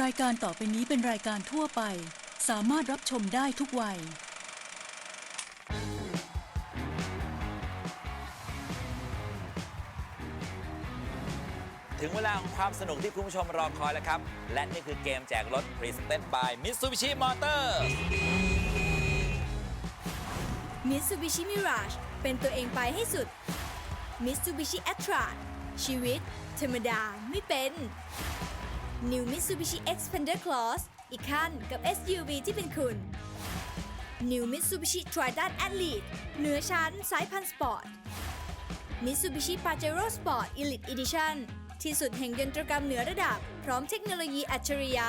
รายการต่อไปนี้เป็นรายการทั่วไป สามารถรับชมได้ทุกวัย ถึงเวลาของความสนุกที่คุณผู้ชมรอคอยแล้วครับ และนี่คือเกมแจกรถ Presented by Mitsubishi Motors Mitsubishi Mirage เป็นตัวเองไปให้สุด Mitsubishi a t r a ชีวิต ธรรมดาไม่เป็น New Mitsubishi Xpander Cross อีกขั้นกับ SUV ที่เป็นคุณ New Mitsubishi Triton Athlete เหนือชั้นสายพันธุ์สปอร์ต Mitsubishi Pajero Sport Elite Edition ที่สุดแห่งยนตรกรรมเหนือระดับ พร้อมเทคโนโลยีอัจฉริยะ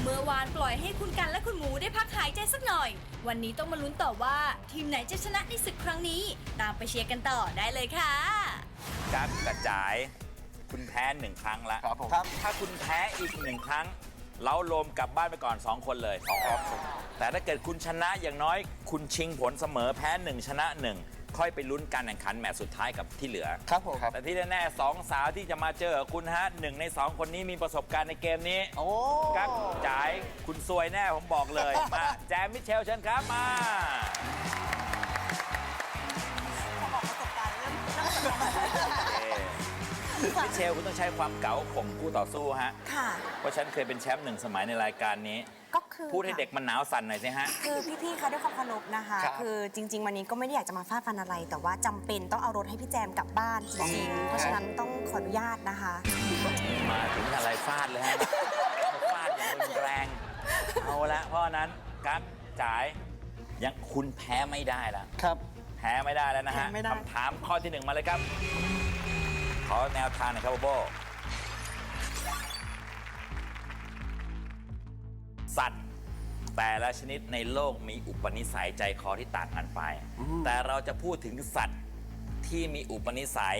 เมื่อวานปล่อยให้คุณกันและคุณหมูได้พักหายใจสักหน่อย วันนี้ต้องมาลุ้นต่อว่า ทีมไหนจะชนะในศึกครั้งนี้ ตามไปเชียร์กันต่อได้เลยค่ะกักกระจาย คุณแพ้หนึ่งครั้งละครับผมถ้าคุณแพ้อีกหนึ่งครั้ง เราโลมกลับบ้านไปก่อน 2 คนเลยครับแต่ถ้าเกิดคุณชนะอย่างน้อย คุณชิงผลเสมอแพ้หนึ่งชนะหนึ่งค่อยไปลุ้นการแข่งขันแมตช์สุดท้ายกับที่เหลือ ครับผมครับแต่ที่แน่ๆสองสาวที่จะมาเจอกับคุณฮะหนึ่งในสองคนนี้มีประสบการณ์ในเกมนี้โอ้กักจ่ายคุณซวยแน่ผมบอกเลยมาแจมมิเชลเชิญครับมามิ เชลคุณต้องใช้ความเก๋าข่มคู่ต่อสู้ฮะ ค่ะ เพราะฉันเคยเป็นแชมป์หนึ่งสมัยในรายการนี้ ก็คือพูดให้เด็กมันหนาวสั่นหน่อยสิฮะ คือพี่ๆเขาด้วยความเคารพนะคะครับคือจริง ๆ วันนี้ก็ไม่ได้อยากจะมาฟาดฟันอะไร แต่ว่าจำเป็นต้องเอารถให้พี่แจมกลับบ้านจริงๆเพราะฉะนั้นต้องขออนุญาตนะคะ มาถึงอะไรฟาดเลยฮะ ฟาดอย่างรุนแรง เอาละเพราะฉะนั้นกักจ่ายยังคุณแพ้ไม่ได้แล้วครับ แพ้ไม่ได้แล้วนะฮะแพ้ไม่ได้ คำถามข้อที่หนึ่งมาเลยครับ ขอแนวทางหน่อยครับโบโบสัตว์ แต่ละชนิดในโลกมีอุปนิสัยใจคอที่ต่างกันไป แต่เราจะพูดถึงสัตว์ที่มีอุปนิสัย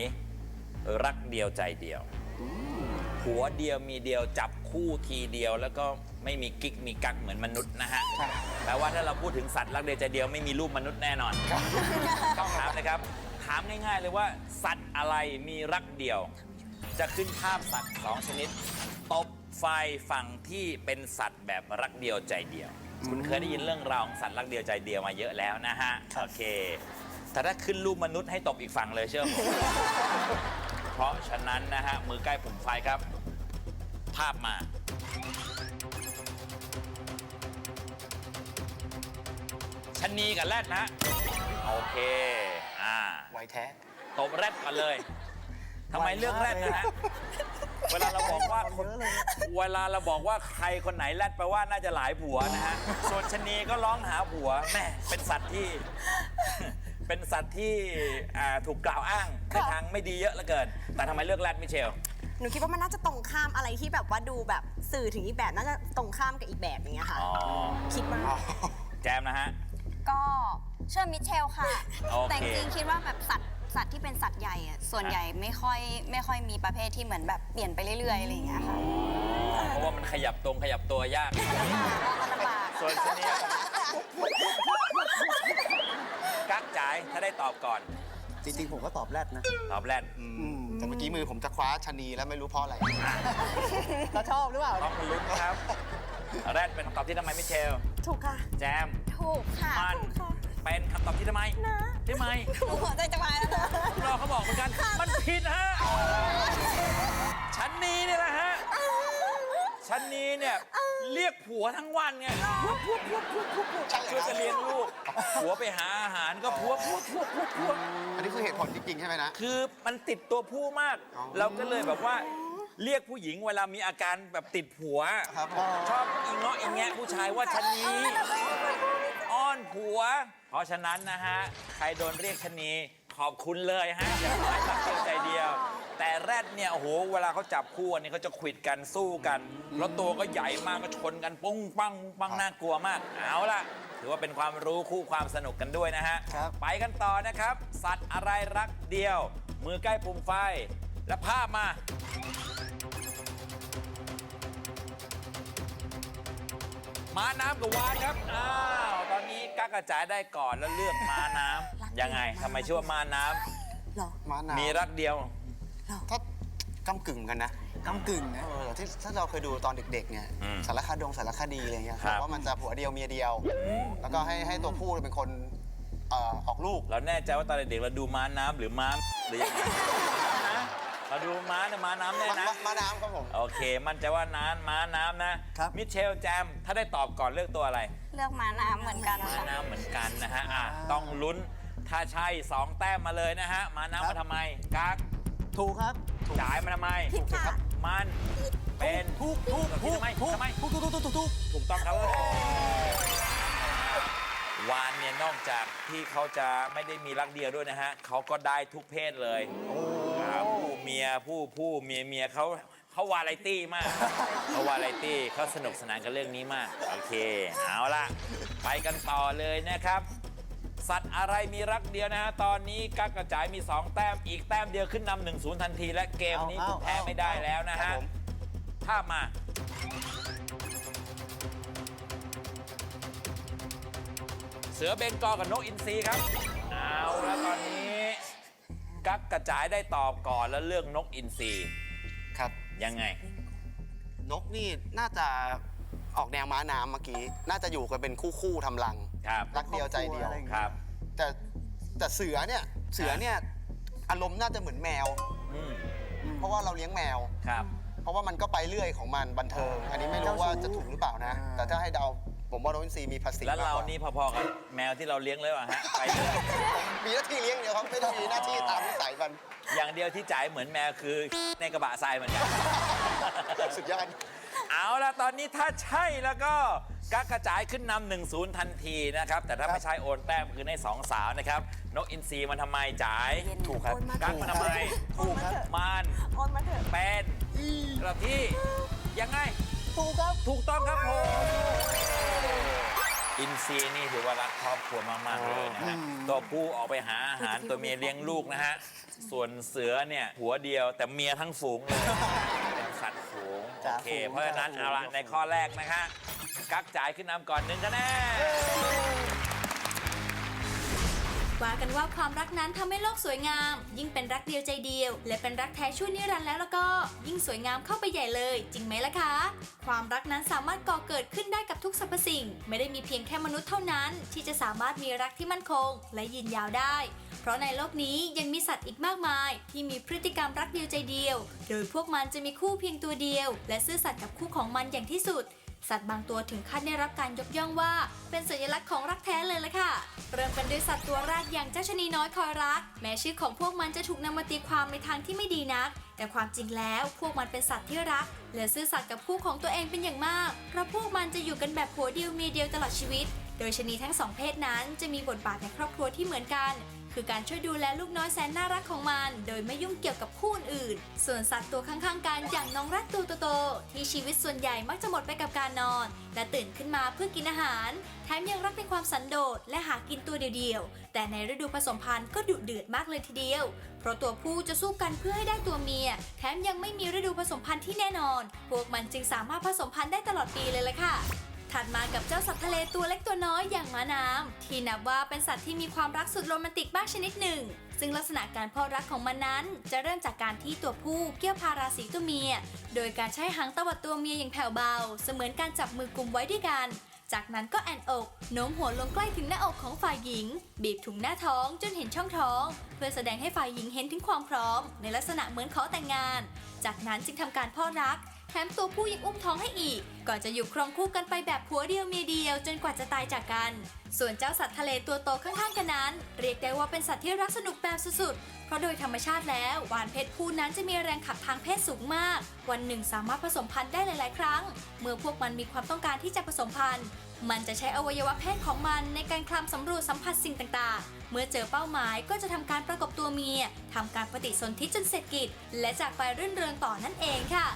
รักเดียวใจเดียวหัวเดียวมีเดียวจับคู่ทีเดียว แล้วก็ไม่มีกิ๊กมีกักเหมือนมนุษย์นะฮะครับแปลว่าถ้าเราพูดถึงสัตว์รักเดียวใจเดียวไม่มีรูปมนุษย์แน่นอนคำถามนะครับ ถามง่ายๆเลยว่า สัตว์อะไรมีรักเดียว จะขึ้นภาพสัตว์สองชนิด ตบไฟฝั่งที่เป็นสัตว์แบบรักเดียวใจเดียว คุณเคยได้ยินเรื่องราวของสัตว์รักเดียวใจเดียวมาเยอะแล้วนะฮะ โอเค แต่ถ้าขึ้นรูปมนุษย์ให้ตบอีกฝั่งเลยเชื่อผม เพราะฉะนั้นนะฮะ มือใกล้ปุ่มไฟครับ ภาพมา ชะนีกับแรดนะโอเค อ่าไวแท้ ตบแรดก่อนเลยทำไมเลือกแรดนะฮะเวลาเราบอกว่าคนเวลาเราบอกว่าใครคนไหนแรดแปลว่าน่าจะหลายผัวนะฮะส่วนชะนีก็ร้องหาผัวแม่เป็นสัตว์ที่ เป็นสัตว์ที่อ่าถูกกล่าวอ้างในทางไม่ดีเยอะเหลือเกิน แต่ทำไมเลือกแรดมิเชล หนูคิดว่ามันน่าจะตรงข้ามอะไรที่แบบว่าดูแบบสื่อถึงอีกแบบน่าจะตรงข้ามกับอีกแบบอย่างเงี้ยค่ะ อ๋อ คิดว่า แจมนะฮะก็ เชื่อมิเชลค่ะ โอเค แต่จริงๆคิดว่าแบบสัตว์สัตว์ที่เป็นสัตว์ใหญ่อะส่วนใหญ่ไม่ค่อยไม่ค่อยมีประเภทที่เหมือนแบบเปลี่ยนไปเรื่อยๆอะไรอย่างเงี้ยค่ะเพราะว่ามันขยับตรงขยับตัวยากลำบาก ส่วนชะนีกักจ่ายถ้าได้ตอบก่อน จริงๆ ผมก็ตอบแรดนะ ตอบแรดอืม แต่เมื่อกี้มือผมจะคว้าชะนีแล้วไม่รู้เพราะอะไร เราชอบหรือเปล่า ต้องลุ้นครับ แรดเป็นคำตอบที่ทำไมมิเชล ถูกค่ะ แจม ถูกค่ะมัน เป็นคำตอบที่ทำไมทำไมหนูหัวใจจะวายแล้วนะรอเขาบอกเหมือนกัน มันผิดฮะชันนีเนี่ยแหละฮะชันนีเนี่ยเรียกผัวทั้งวันไงพวกพวกพวกพวกพวกพวกช่วยจะเลี้ยงลูกผัวไปหาอาหารก็พวกพวกพวกพวกพวกอันนี้คือเหตุผลจริงๆใช่ไหมนะ คือมันติดตัวผู้มากอ๋อเราก็เลยแบบว่าเรียกผู้หญิงเวลามีอาการแบบติดผัวครับผมชอบอีเงาะอีแงะผู้ชายว่าชะนีอ้อนผัวเพ ราะฉะนั้นนะฮะ ใครโดนเรียกชะนีขอบคุณเลยฮะอย่างน้อยรักเดียวใจเดียว แต่แรดเนี่ยโอ้โหเวลาเขาจับคู่อันนี้เขาจะขวิดกันสู้กัน แล้วตัวก็ใหญ่มากก็ชนกันปุ้งปังปังน่ากลัวมาก เอาล่ะ ถือว่าเป็นความรู้คู่ความสนุกกันด้วยนะฮะ ครับ ไปกันต่อนะครับ สัตว์อะไรรักเดียว มือใกล้ปุ่มไฟ และภาพมา ม้าน้ำกับวานครับอ้าวตอนนี้กักกระจายได้ก่อนแล้วเลือกม้าน้ำยังไงทำไมชื่อว่าม้าน้หรอมานาำมีรักเดียว ถ้ากำกึ่งกันนะกำกึ่งนะ เออที่ถ้าเราเคยดูตอนเด็กๆเนี่ยอืมสารคดีสารคดีอะไรเงี้ยครับ ว่ามันจะผัวเดียวเมียเดียว แล้วก็ให้ให้ตัวผู้เป็นคนเอ่อออกลูก เราแน่ใจว่าตอนเด็กๆเราดูม้าน้ำหรือม้าหรือยังไง นะเราดูม้าเนี่ยม้าน้ำแน่มานะมามาน้ำครับผม โอเค มั่นใจว่าน้ำม้าน้ำนะครับ มิเชลแจม ถ้าได้ตอบก่อนเลือกตัวอะไร เลือกม้าน้ำเหมือนกันม้าค่ะ น้ำเหมือนกันนะฮะอะต้องลุ้น ถ้าใช่สองแต้มมาเลยนะฮะ ม้าน้ำมาทำไมกักถูกครับ จ่ายมาทำไมผิดค่ะ มันเป็นถูกถูกถูกทำไมทำไม ถูกถูกถูกถูกถูก ถูกต้องครับวานเนี่ยนอกจากที่เขาจะไม่ได้มีรักเดียวด้วยนะฮะเขาก็ได้ทุกเพศเลยอ่าผู้ เมียผู้ผู้เมียเมียเขาเขาวาไรตี้มากเขาวาไรตี้เขาสนุกสนานกับเรื่องนี้มาก โอเค เอาละไปกันต่อเลยนะครับ สัตว์อะไรมีรักเดียวนะฮะ ตอนนี้กักกระจายมี 2 แต้ม อีกแต้มเดียวขึ้นนำหนึ่งศูนย์ทันที และเกมนี้เอาคุณแพ้เอาไม่ได้แล้วนะครัฮะบผมภาพมาเสือเบงกอลกับนกอินทรีครับ เอาแล้วตอนนี้ กักกระจายได้ตอบก่อนแล้วเลือกนกอินทรีครับ ยังไง นกนี่น่าจะออกแนวม้าน้ำเมื่อกี้ น่าจะอยู่กันเป็นคู่คู่ๆทำรัง ครับรักเดียวใจเดียวครับ แต่แต่เสือเนี่ย เสือเนี่ยอารมณ์น่าจะเหมือนแมว อืมเพราะว่าเราเลี้ยงแมว ครับ เพราะว่ามันก็ไปเรื่อยของมันบันเทิง อันนี้ไม่รู้ว่าจะถูกหรือเปล่านะ แต่ถ้าให้เดา ผมว่าโรบินซีมีภาษีแล้วเรามกกนี่พอๆกับแมวที่เราเลี้ยงเลยว่ะฮะไปเลยมีหน้าที่เลี้ยงเดียวครับไม่ได้มีหน้าที่ตามนิสัยมันอย่างเดียวที่จ่ายเหมือนแมวคือ ในกระบะทรายเหมือนกัน สุดยอด เอาละตอนนี้ถ้าใช่แล้วก็กักกระจายขึ้นนำหนึ่งศูนย์ทันทีนะครับ แต่ถ้าไม่ใช่โอนแต้มคือในสองสาวนะครับ นกอินทรีมันทำไมจ่ายถูกครับ กักมันทำไมถูกครับ มันโอนมาเถอะเป็นกระที่ยังไง ถูกครับ ถูกต้องครับผม อินซีย์นี่ถือว่ารักครอบครัวมาก ๆ เลยนะฮะตัวผู้ออกไปหาอาหารตัวเมียเลี้ยงลูกนะฮะ ส่วนเสือเนี่ยหัวเดียวแต่เมียทั้งฝูงเลยนะฮะเป็นสัตว์ฝูง โอจ่าเค ฝูงเพราะฉะนั้นจ่าฝูงเอาละในข้อแรกนะฮะกักจ่ายขึ้นนำก่อนหนึ่งคะแนน ว่ากันว่าความรักนั้นทำให้โลกสวยงาม ยิ่งเป็นรักเดียวใจเดียว และเป็นรักแท้ชั่วนิรันดร์แล้วแล้วก็ ยิ่งสวยงามเข้าไปใหญ่เลย จริงไหมล่ะคะ ความรักนั้นสามารถก่อเกิดขึ้นได้กับทุกสรรพสิ่ง ไม่ได้มีเพียงแค่มนุษย์เท่านั้น ที่จะสามารถมีรักที่มั่นคง และยืนยาวได้เพราะในโลกนี้ยังมีสัตว์อีกมากมาย ที่มีพฤติกรรมรักเดียวใจเดียว โดยพวกมันจะมีคู่เพียงตัวเดียว และซื่อสัตย์กับคู่ของมันอย่างที่สุด สัตว์บางตัวถึงขั้นได้รับการยกย่องว่า เป็นสัญลักษณ์ของรักแท้เลยล่ะค่ะ เริ่มกันด้วยสัตว์ตัวแรกอย่างเจ้าชนีน้อยคอยรัก แม้ชื่อของพวกมันจะถูกนำมาตีความในทางที่ไม่ดีนัก แต่ความจริงแล้วพวกมันเป็นสัตว์ที่รัก และซื่อสัตย์กับคู่ของตัวเองเป็นอย่างมาก เพราะพวกมันจะอยู่กันแบบผัวเดียวเมียเดียวตลอดชีวิต โดยชนีทั้งสองเพศนั้นจะมีบทบาทในครอบครัวที่เหมือนกัน คือการช่วยดูแลลูกน้อยแสนน่ารักของมัน โดยไม่ยุ่งเกี่ยวกับคู่อื่น ส่วนสัตว์ตัวข้างๆกันอย่างน้องรักตัวโตๆที่ชีวิตส่วนใหญ่มักจะหมดไปกับการนอน และตื่นขึ้นมาเพื่อกินอาหาร แถมยังรักในความสันโดษและหากินตัวเดียวๆ แต่ในฤดูผสมพันธุ์ก็ดุเดือดมากเลยทีเดียว เพราะตัวผู้จะสู้กันเพื่อให้ได้ตัวเมีย แถมยังไม่มีฤดูผสมพันธุ์ที่แน่นอน พวกมันจึงสามารถผสมพันธุ์ได้ตลอดปีเลยล่ะค่ะ ถัดมากับเจ้าสัตว์ทะเลตัวเล็กตัวน้อยอย่างม้าน้ำที่นับว่าเป็นสัตว์ที่มีความรักสุดโรแมนติกมากชนิดหนึ่ง ซึ่งลักษณะการพาะรักของมันนั้น จะเริ่มจากการที่ตัวผู้เกี่ยวพาราสีตัวเมีย โดยการใช้หางตวัดตัวเมียอย่างแผ่วเบา เสมือนการจับมือกลุ่มไว้ด้วยกัน จากนั้นก็แอนอกโน้มหัวลงใกล้ถึงหน้าอกของฝ่ายหญิง บีบถุงหน้าท้องจนเห็นช่องท้อง เพื่อแสดงให้ฝ่ายหญิงเห็นถึงความพร้อม ในลักษณะเหมือนขอแต่งงาน จากนั้นจึงทำการพาะรัก ถมตัวผู้ยังอุ้มท้องให้อีก ก่อนจะอยู่ครองคู่กันไปแบบผัวเดียวเมียเดียวจนกว่าจะตายจากกัน ส่วนเจ้าสัตว์ทะเลตัวโตข้างๆกันนั้น เรียกได้ว่าเป็นสัตว์ที่รักสนุกแบบสุดๆ เพราะโดยธรรมชาติแล้ววานเพศผู้นั้นจะมีแรงขับทางเพศสูงมาก วันหนึ่งสามารถผสมพันธุ์ได้หลาย ๆ ครั้ง เมื่อพวกมันมีความต้องการที่จะผสมพันธุ์ มันจะใช้อวัยวะเพศของมันในการคลำสำรวจสัมผัสสิ่งต่างๆ เมื่อเจอเป้าหมายก็จะทำการประกบตัวเมียทำการปฏิสนธิจนเสร็จกิจ และจากไปรื่นเริงต่อนั่นเองค่ะ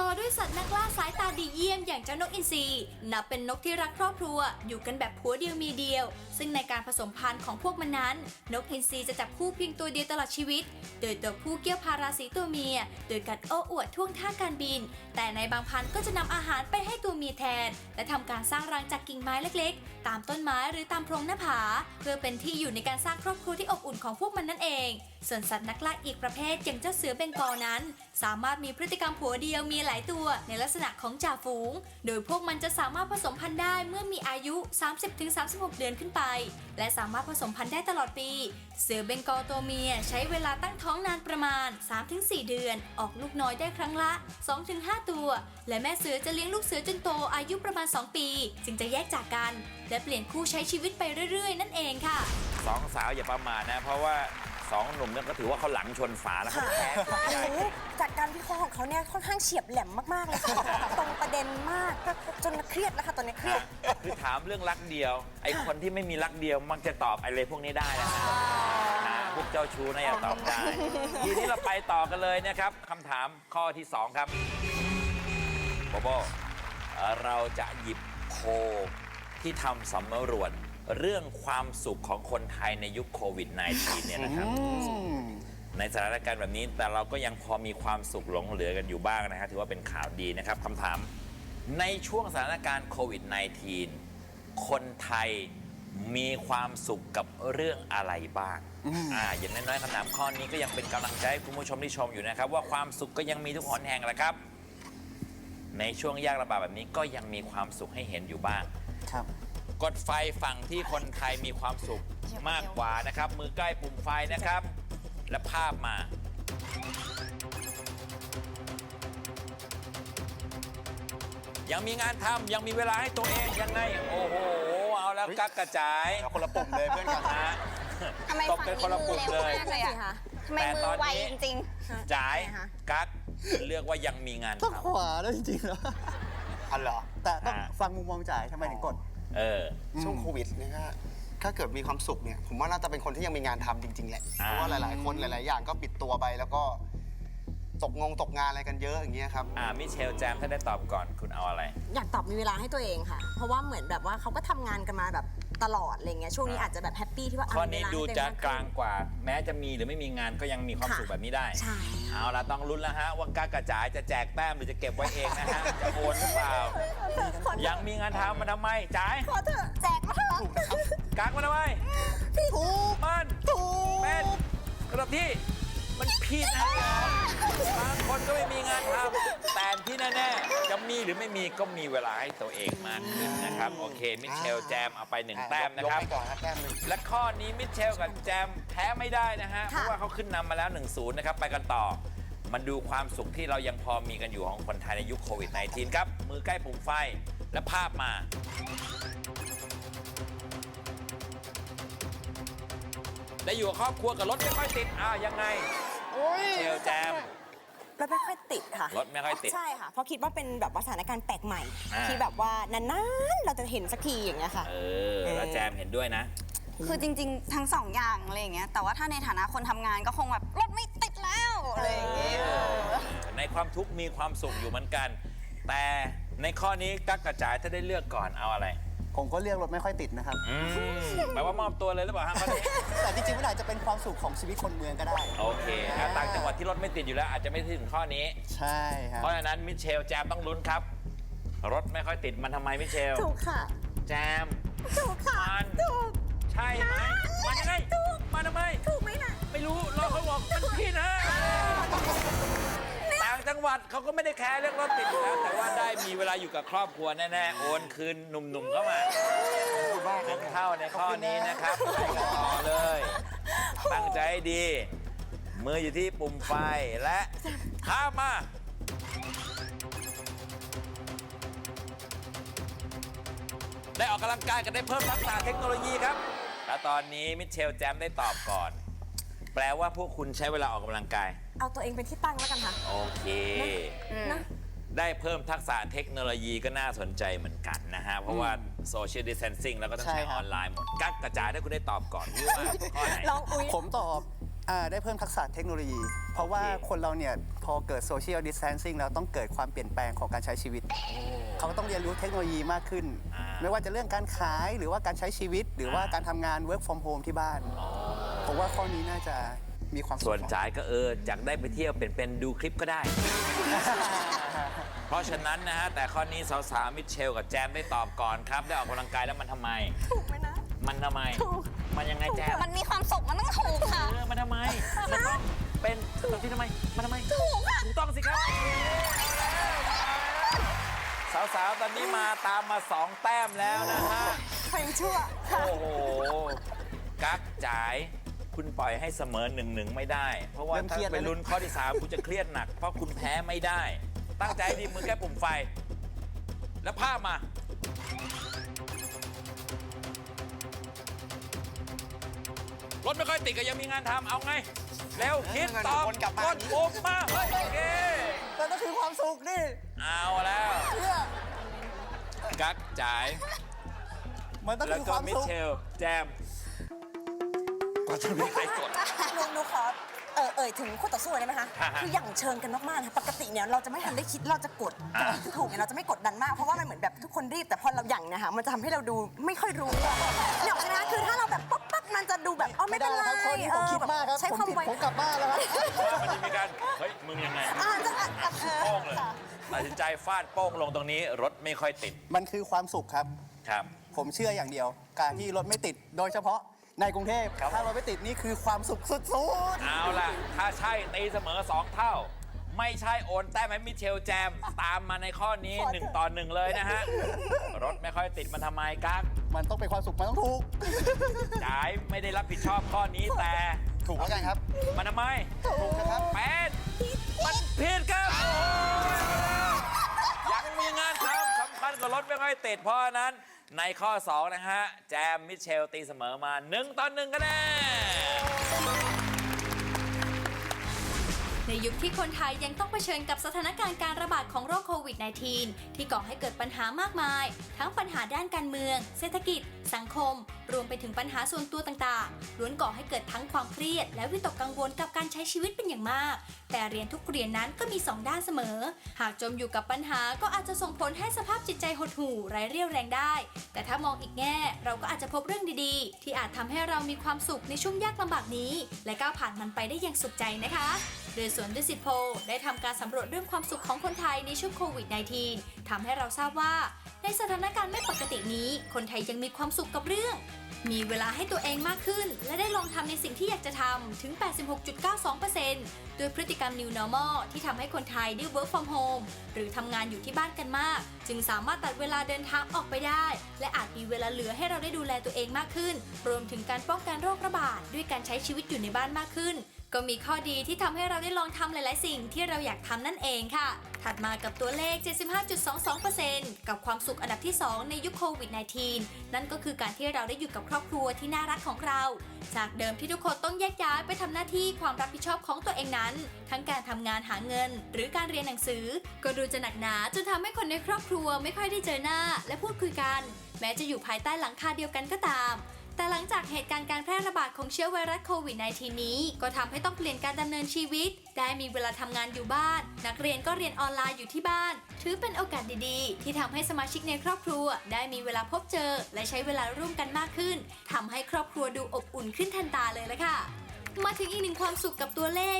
ต่อด้วยสัตว์นักล่าสายตาดีเยี่ยมอย่างเจ้านกอินทรีนับเป็นนกที่รักครอบครัว อยู่กันแบบผัวเดียวเมียเดียว ซึ่งในการผสมพันธุ์ของพวกมันนั้น นกอินทรีจะจับคู่เพียงตัวเดียวตลอดชีวิต โดยตัวผู้เกี่ยวพาราสีตัวเมีย โดยการโอ้อวดท่วงท่าการบิน แต่ในบางพันธุ์ก็จะนำอาหารไปให้ตัวเมียแทน และทำการสร้างรังจากกิ่งไม้เล็กๆ ตามต้นไม้หรือตามโพรงหน้าผา เพื่อเป็นที่อยู่ในการสร้างครอบครัวที่อบอุ่นของพวกมันนั่นเองส่วนสัตว์นักล่าอีกประเภทอย่างเจ้าเสือเบงกอลนั้น สามารถมีพฤติกรรมผัวเดียวมีหลายตัวในลักษณะของจ่าฝูง โดยพวกมันจะสามารถผสมพันธุ์ได้เมื่อมีอายุ 30-36 เดือนขึ้นไป และสามารถผสมพันธุ์ได้ตลอดปี เสือเบงกอลตัวเมียใช้เวลาตั้งท้องนานประมาณ 3-4 เดือน ออกลูกน้อยได้ครั้งละ 2-5 ตัว และแม่เสือจะเลี้ยงลูกเสือจนโตอายุประมาณ 2 ปี จึงจะแยกจากกัน และเปลี่ยนคู่ใช้ชีวิตไปเรื่อยๆ นั่นเองค่ะสองสาวอย่าประมาทนะ เพราะว่า สองหนุ่มเนี่ยก็ถือว่าเขาหลังชนฝาแล้วเขาแพ้อันนี้จากการวิเคราะห์ของเขาเนี่ยค่อนข้างเฉียบแหลมมากๆเลยค่ะตรงประเด็นมาก จนเครียดแล้วค่ะตอนนี้เครียด คือถามเรื่องรักเดียว ไอ้คนที่ไม่มีรักเดียวมักจะตอบอะไรพวกนี้ได้นะนะพวกเจ้าชู้น่าจะตอบได้ ทีนี้เราไปต่อกันเลยนะครับคำถามข้อที่ 2 ครับโบโบเอ่อเราจะหยิบโพลที่ทำสำรวจ เรื่องความสุขของคนไทยในยุคโควิด -19 เนี่ยนะครับ ในสถานการณ์แบบนี้แต่เราก็ยังพอมีความสุขหลงเหลือกันอยู่บ้างนะฮะถือว่าเป็นข่าวดีนะครับคำถาม ในช่วงสถานการณ์โควิด -19 คนไทยมีความสุขกับเรื่องอะไรบ้างอ่าอย่างน้อยๆคำถามข้อนี้ก็ยังเป็นกำลังใจให้คุณผู้ชมที่ชมอยู่นะครับ ว่าความสุขก็ยังมีทุกหนแห่งแหละครับ ในช่วงยากลำบากแบบนี้ก็ยังมีความสุขให้เห็นอยู่บ้าง ครับ กดไฟฝั่งที่คนไทยมีความสุขมากกว่านะครับ มือใกล้ปุ่มไฟนะครับ และภาพมา ยังมีงานทำยังมีเวลาให้ตัวเองยังไง โอ้โห เอาแล้วกักกระจายเอาคนละปุ่มเลยเพื่อนกันนะทำไมตบฝั่งกันนี้คนละมืปุ่อมเร็วเลย มากเลยอะทำไมแต่มืตออนไวนี้จริงจ่ายกักเลือกว่ายังมีงานต้องทขวาแล้วจริงๆแล้ว อันเหรอ แต่ต้องฟังมุมมองจ่ายทำไมถึงกดำ เออ ช่วงโควิดเนี่ยก็ถ้าเกิดมีความสุขเนี่ย ผมว่าน่าจะเป็นคนที่ยังมีงานทำจริง ๆ แหละ อ่า เพราะว่าหลาย ๆ คนหลาย ๆ อย่างก็ปิดตัวไปแล้วก็ตกงงตกงานอะไรกันเยอะอย่างเงี้ยครับ อ่ามิเชลแจมถ้าได้ตอบก่อนคุณเอาอะไร อยากตอบมีเวลาให้ตัวเองค่ะ เพราะว่าเหมือนแบบว่าเขาก็ทำงานกันมาแบบ ตลอดอะไรเงี้ยช่วงนี้อาจจะแบบแฮปปี้ที่ว่าข้อเามีนี้เวลาให้ดูตัวเองจะมขึ้นกลางกว่า แม้จะมีหรือไม่มีงานก็ยังมีความค่ะสุขแบบนี้ได้ใช่เอาละต้องลุ้นแล้วฮะ ว่ากักกระจายจะแจกแต้มหรือจะเก็บไว้เองนะฮะ จะโอนหรือเปล่า ยังมีงานทำมาทำไมจ่ายขอเถอะแจกมาเถอะกักมาทำไมถูกมันถูกเป็นกระที่มันผิดนะบางคนก็ไม่มีงานทำแต่ ที่แน่ๆจะมีหรือไม่มีก็มีเวลาให้ตัวเองมากขึ้นนะครับ โอเค มิเชลแจมเอาไปหนึ่งแต้มนะครับ ยกไปก่อนครับแต้มหนึ่งและข้อนี้มิเชลกับแจมแพ้ไม่ได้นะฮะ เพค่ะราะว่าเขาขึ้นนำมาแล้ว 1-0 นะครับ ไปกันต่อ มันดูความสุขที่เรายังพอมีกันอยู่ของคนไทยในยุคโควิด -19 ครับ มือใกล้ปุ่มไฟและภาพมาได้อยู่กับครอบครัวกับรถไม่ค่อยติดอ้าวยังไงเชลแจม แล้วไม่ค่อยติดค่ะรถไม่ค่อยติด ใช่ค่ะเพราะคิดว่าเป็นแบบว่าสถานการณ์แปลกใหม่ อ่า ที่แบบว่านานๆเราจะเห็นสักทีอย่างเงี้ยค่ะ เออแล้วแจมเห็นด้วยนะๆคือจริงๆ ทั้งสองอย่างอะไรอย่างเงี้ยแต่ว่าถ้าในฐานะคนทำงานก็คงแบบรถไม่ติดแล้วอะไรอย่างเงี้ย ในความทุกข์มีความสุขอยู่เหมือนกัน แต่ในข้อนี้กักกระจายถ้าได้เลือกก่อนเอาอะไรผมก็เรียกรถไม่ค่อยติดนะครับ อืมแปลว่ามอบตัวเลยหรือเปล่าฮะข้อนี้แต่จริงๆมันอาจจะเป็นความสุขของชีวิตคนเมืองก็ได้ โอเค ที่รถไม่ติดอยู่แล้ว อาจจะไม่ถึงข้อนี้ ใช่ครับเพราะฉะนั้นมิเชลแจมต้องลุ้นครับ รถไม่ค่อยติดมันทำไมมิเชล ถูกค่ะแจม ถูกค่ะมัน ถูก ใช่ไหมมันยังไงมันทำไม ถูกไหมล่ะ ไม่รู้เราเขาบอกมันผิดนะต่างจังหวัดเขาก็ไม่ได้แคร์เรื่องรถติดอยู่แล้วแต่ว่าได้มีเวลาอยู่กับครอบครัวแน่ๆโอนคืนหนุ่มๆเข้ามาหนึ่งเท่าในข้อนี้นะครับไปกันต่อเลย ตั้งใจให้ดี มืออยู่ที่ปุ่มไฟและข้ามมาได้ออกกำลังกายกันได้เพิ่มทักษะเทคโนโลยีครับ และตอนนี้มิเชลแจมได้ตอบก่อน แปลว่าพวกคุณใช้เวลาออกกำลังกาย เอาตัวเองเป็นที่ตั้งแล้วกันค่ะ โอเค นะได้เพิ่มทักษะเทคโนโลยีก็น่าสนใจเหมือนกันนะฮะ เพราะว่าโซเชียลดิส a ทนซิ่งแล้วก็ต้องใช่ใช้ครัอบอนไลน์หมด กักกระจายถ้าคุณได้ตอบก่อนพี่ว่าข้อไหน ลองอุ้ยผมตอบ อ่าได้เพิ่มทักษะเทคโนโลยี เพราะว่าโอเคคนเราเนี่ยพอเกิดโซเชียลดิส a ทนซิ่งแล้วต้องเกิดความเปลี่ยนแปลงของการใช้ชีวิต เขาก็ต้องเรียนรู้เทคโนโลยีมากขึ้นอ่าไม่ว่าจะเรื่องการขายหรือว่าการใช้ชีวิต หรือว่าอ่าการทำงาน work from home ที่บ้านผมว่าข้อนี้น่าจะมีความสุขส่วนจ่ายก็เออจากได้ไปเที่ยวเป็นเป็นดูคลิปก็ได้ เพราะฉะนั้นนะฮะ แต่ข้อนี้สาวๆมิเชลกับแจมได้ตอบก่อนครับ ได้ออกกำลังกายแล้วมันทำไม ถูกไหมนะ มันทำไมมันยังไงแจมมันมีความสุขมันต้องถูกค่ะ เออมันทำไม มันต้องเป็นตอบที่ทำไม มันทำไมถูกค่ะ ถูกต้องสิครับสาวๆ ตอนนี้มาตามมาสองแต้มแล้วนะฮะ ใครชั่วโอ้โห กักจ่าย คุณปล่อยให้เสมอหนึ่งหนึ่งไม่ได้ เพราะว่าเริ่มถ้าเครียดไปแล้ว ลุ้นข้อที่3คุณจะเครียดหนัก เพราะคุณแพ้ไม่ได้ ตั้งใจให้ดีมือแก้ปุ่มไฟ แล้วภาพมา รถไม่ค่อยติดก็ยังมีงานทำเอาไง เร็วคิดตอบวนกลับกบ้านดปุ่มมาเฮ้ยโอเค แต่นั่นคือความสุขนี่เอาแล้ว เนี่ยกักจ่าย มันต้องแล้คืวอก็ความมิสุขเชล แจมก็จะมีใครกดลุงดูขอเออเอ่ยถึงคู่ต่อสู้ได้ไหมคะ อ่าฮะคืออย่างเชิญกันมากๆนะคะปกติเนี่ยเราจะไม่ทันได้คิดเราจะกดอ่าถูกเนี่ยเราจะไม่กดดันมาก เพราะว่ามันเหมือนแบบทุกคนรีบแต่พอเราหยั่งเนะคะมันจะทำให้เราดูไม่ค่อยรู้อะเนี่ยใช่ไหมคะคือถ้าเราแบบป๊อกป๊อก มันจะดูแบบอ๋อไม่เป็นไรด้แล้วครับข้อนี้ผมคิดมากครับ ใช้ผมความผิดไวผมกลับบ้านแล้วครับ มันจะมีการ เฮ้ย มึงยังไงอ่าจะอะอะเออโป้งเลยค่ะ ตัดสินใจฟาดโป้งลงตรงนี้ รถไม่ค่อยติดมันคือความสุขครับ ครับ ผมเชื่ออย่างเดียว การที่รถไม่ติด โดยเฉพาะในกรุงเทพครับ ถ้ารถไม่ติดนี่คือความสุขสุดเอาล่ะ ถ้าใช่ตีเสมอ 2 เท่า ไม่ใช่โอนแต้มให้มิเชลแจม ตามมาในข้อนี้1ต่อ1เลยนะฮะ รถไม่ค่อยติดมันทำไมกั๊กๆมันต้องเป็นความสุข มันต้องถูก จ่ายไม่ได้รับผิดชอบข้อนี้แต่ถูกแล้วกันครับ มันทำไมถูกนะครับเป็นมันผิดครับโอ้ยยังมีงานทำสำคัญกว่ารถไม่ค่อยติดเพราะฉะนั้น ในข้อ 2 นะฮะ แจมมิเชลตีเสมอมา1ต่อ1คะแนน ในยุคที่คนไทยยังต้องเผชิญกับสถานการณ์การระบาดของโรคโควิด -19 ที่ก่อให้เกิดปัญหามากมาย ทั้งปัญหาด้านการเมือง เศรษฐกิจ สังคม รวมไปถึงปัญหาส่วนตัวต่างๆล้วนก่อให้เกิดทั้งความเครียด และวิตกกังวลกับการใช้ชีวิตเป็นอย่างมาก แต่เรียญทุกเรียญนั้นก็มีสองด้านเสมอ หากจมอยู่กับปัญหาก็อาจจะส่งผลให้สภาพจิตใจหดหู่ไร้เรี่ยวแรงได้ แต่ถ้ามองอีกแง่ เราก็อาจจะพบเรื่องดีๆ ที่อาจทำให้เรามีความสุขในช่วงยากลำบากนี้ และก้าวผ่านมันไปได้อย่างสุขใจนะคะโดยสวนดุสิตโพลได้ทำการสำรวจเรื่องความสุขของคนไทยในช่วงโควิด -19 ทำให้เราทราบว่า ในสถานการณ์ไม่ปกตินี้ คนไทยยังมีความสุขกับเรื่อง มีเวลาให้ตัวเองมากขึ้น และได้ลองทำในสิ่งที่อยากจะทำถึง 86.92%โดยพฤติกรรม New Normal ที่ทำให้คนไทยได้ Work from Home หรือทำงานอยู่ที่บ้านกันมาก จึงสามารถตัดเวลาเดินทางออกไปได้ และอาจมีเวลาเหลือให้เราได้ดูแลตัวเองมากขึ้น รวมถึงการป้องกันโรคระบาดด้วยการใช้ชีวิตอยู่ในบ้านมากขึ้น ก็มีข้อดีที่ทำให้เราได้ลองทำหลาย ๆ สิ่งที่เราอยากทำนั่นเองค่ะ ถัดมากับตัวเลข 75.22%กับความสุขอันดับที่ 2 ในยุคโควิด -19 นั่นก็คือการที่เราได้อยู่กับครอบครัวที่น่ารักของเรา จากเดิมที่ทุกคนต้องแยกย้ายไปทำหน้าที่ความรับผิดชอบของตัวเองนั้น ทั้งการทำงานหาเงิน หรือการเรียนหนังสือ ก็ดูจะหนักหนาจนทำให้คนในครอบครัวไม่ค่อยได้เจอหน้า และพูดคุยกัน แม้จะอยู่ภายใต้หลังคาเดียวกันก็ตาม แต่หลังจากเหตุการณ์การแพร่ระบาดของเชื้อไวรัสโควิด -19 นี้ ก็ทำให้ต้องเปลี่ยนการดำเนินชีวิต ได้มีเวลาทำงานอยู่บ้าน นักเรียนก็เรียนออนไลน์อยู่ที่บ้าน ถือเป็นโอกาสดีๆ ที่ทำให้สมาชิกในครอบครัว ได้มีเวลาพบเจอ และใช้เวลาร่วมกันมากขึ้นทำให้ครอบครัวดูอบอุ่นขึ้นทันตาเลยละค่ะ มาถึงอีกหนึ่งความสุขกับตัวเลข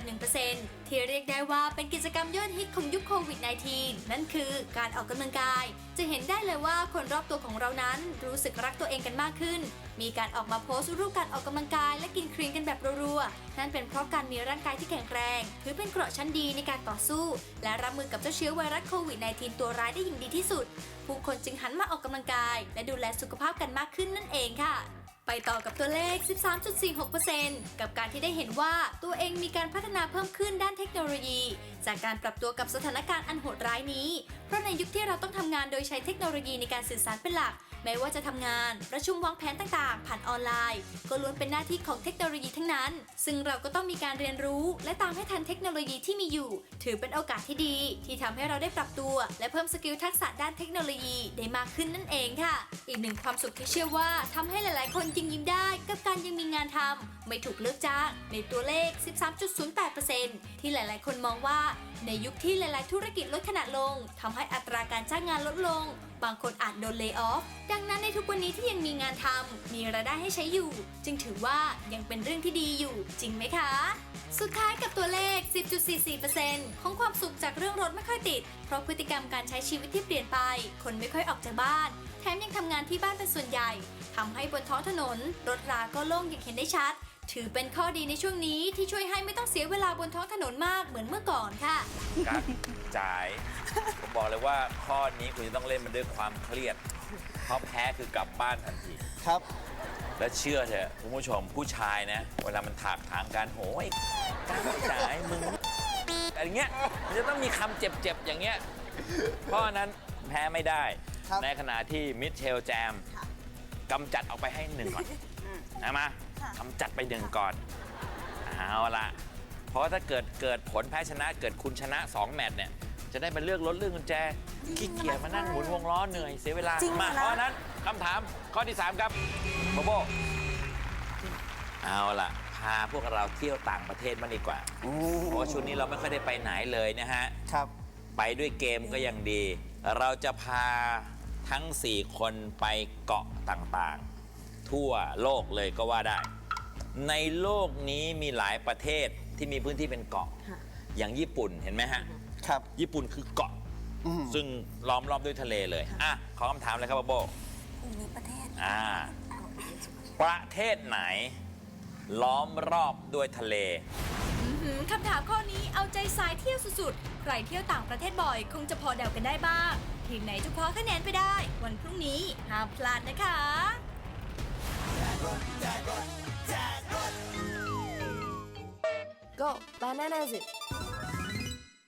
29.81%ที่เรียกได้ว่าเป็นกิจกรรมยอดฮิตของยุคโควิด -19 นั่นคือการออกกำลังกาย จะเห็นได้เลยว่าคนรอบตัวของเรานั้นรู้สึกรักตัวเองกันมากขึ้น มีการออกมาโพสต์รูปการออกกำลังกายและกินครีนกันแบบรัวๆ นั่นเป็นเพราะการมีร่างกายที่แข็งแรง ถือเป็นเกราะชั้นดีในการต่อสู้ และรับมือกับเจ้าเชื้อไวรัสโควิด -19 ตัวร้ายได้อย่างดีที่สุด ผู้คนจึงหันมาออกกำลังกาย และดูแลสุขภาพกันมากขึ้นนั่นเองค่ะ ไปต่อกับตัวเลข 13.46%กับการที่ได้เห็นว่าตัวเองมีการพัฒนาเพิ่มขึ้นด้านเทคโนโลยี จากการปรับตัวกับสถานการณ์อันโหดร้ายนี้ เพราะในยุคที่เราต้องทำงานโดยใช้เทคโนโลยีในการสื่อสารเป็นหลัก ไม่ว่าจะทำงาน ประชุมวางแผนต่างๆ ผ่านออนไลน์ ก็ล้วนเป็นหน้าที่ของเทคโนโลยีทั้งนั้น ซึ่งเราก็ต้องมีการเรียนรู้ และตามให้ทันเทคโนโลยีที่มีอยู่ ถือเป็นโอกาสที่ดี ที่ทำให้เราได้ปรับตัว และเพิ่มสกิลทักษะด้านเทคโนโลยีได้มากขึ้นนั่นเองค่ะ อีกหนึ่งความสุขที่เชื่อว่าทำให้หลายๆ คนยิงยิ้มได้ กับการยังมีงานทำไม่ถูกเลิกจ้าง ในตัวเลข 13.08%ที่หลาย ๆ คนมองว่า ในยุคที่หลาย ๆ ธุรกิจลดขนาดลงทำให้อัตราการจ้างงานลดลง บางคนอาจโดนเลิกออฟ ดังนั้นในทุกวันนี้ที่ยังมีงานทำ มีรายได้ให้ใช้อยู่ จึงถือว่ายังเป็นเรื่องที่ดีอยู่ จริงไหมคะ สุดท้ายกับตัวเลข 10.44%ของความสุขจากเรื่องรถไม่ค่อยติด เพราะพฤติกรรมการใช้ชีวิตที่เปลี่ยนไป คนไม่ค่อยออกจากบ้าน แถมยังทำงานที่บ้านเป็นส่วนใหญ่ทำให้บนท้องถนน รถราก็โล่งอย่างเห็นได้ชัด ถือเป็นข้อดีในช่วงนี้ที่ช่วยให้ไม่ต้องเสียเวลาบนท้องถนนมากเหมือนเมื่อก่อนค่ะ กักจ่าย ผมบอกเลยว่าข้อนี้คุณจะต้องเล่นมันด้วยความเครียด เพราะแพ้คือกลับบ้านทันที ครับ แล้วเชื่อเถอะคุณผู้ชมผู้ชายนะ เวลามันถากถางกันโหยกักจ่ายมึงอะไรเงี้ยมันจะต้องมีคำเจ็บๆ อย่างเงี้ย เพราะฉะนั้นแพ้ไม่ได้ ครับ ในขณะที่มิเชลแจมกำจัดออกไปให้หนึ่งก่อนนะมา กำจัดไปหนึ่งก่อนเอาละเพราะว่าถ้าเกิดเกิดผลแพ้ชนะเกิดคุณชนะ 2 แมตช์เนี่ย จะได้มาเลือกรถเรื่องกุญแจขี้เกียจมานั่งหมุนวงล้อเหนื่อยเสียเวลาจริงมานะเพราะฉะนั้นคำถามข้อที่ 3 ครับโบโบเอาล่ะ พาพวกเราเที่ยวต่างประเทศมางดีกว่าเพราะว่าช่วงนี้เราไม่ค่อยได้ไปไหนเลยนะฮะ ครับ ไปด้วยเกมก็ยังดี เราจะพาทั้ง 4 คนไปเกาะต่างๆ ทั่วโลกเลยก็ว่าได้ ในโลกนี้มีหลายประเทศที่มีพื้นที่เป็นเกาะ อย่างญี่ปุ่นเห็นไหมฮะ ครับ ญี่ปุ่นคือเกาะ อืมซึ่งล้อมรอบด้วยทะเลเลย อะ ขอคำถามเลยครับโบโบ มีประเทศอ่า ประเทศไหน ล้อมรอบด้วยทะเล อื้อหือคำถามข้อนี้เอาใจสายเที่ยวสุดๆ ใครเที่ยวต่างประเทศบ่อย คงจะพอเดากันได้บ้าง ทีมไหนจะคว้าคะแนนไปได้ วันพรุ่งนี้ห้ามพลาดนะคะ Go, bananas it.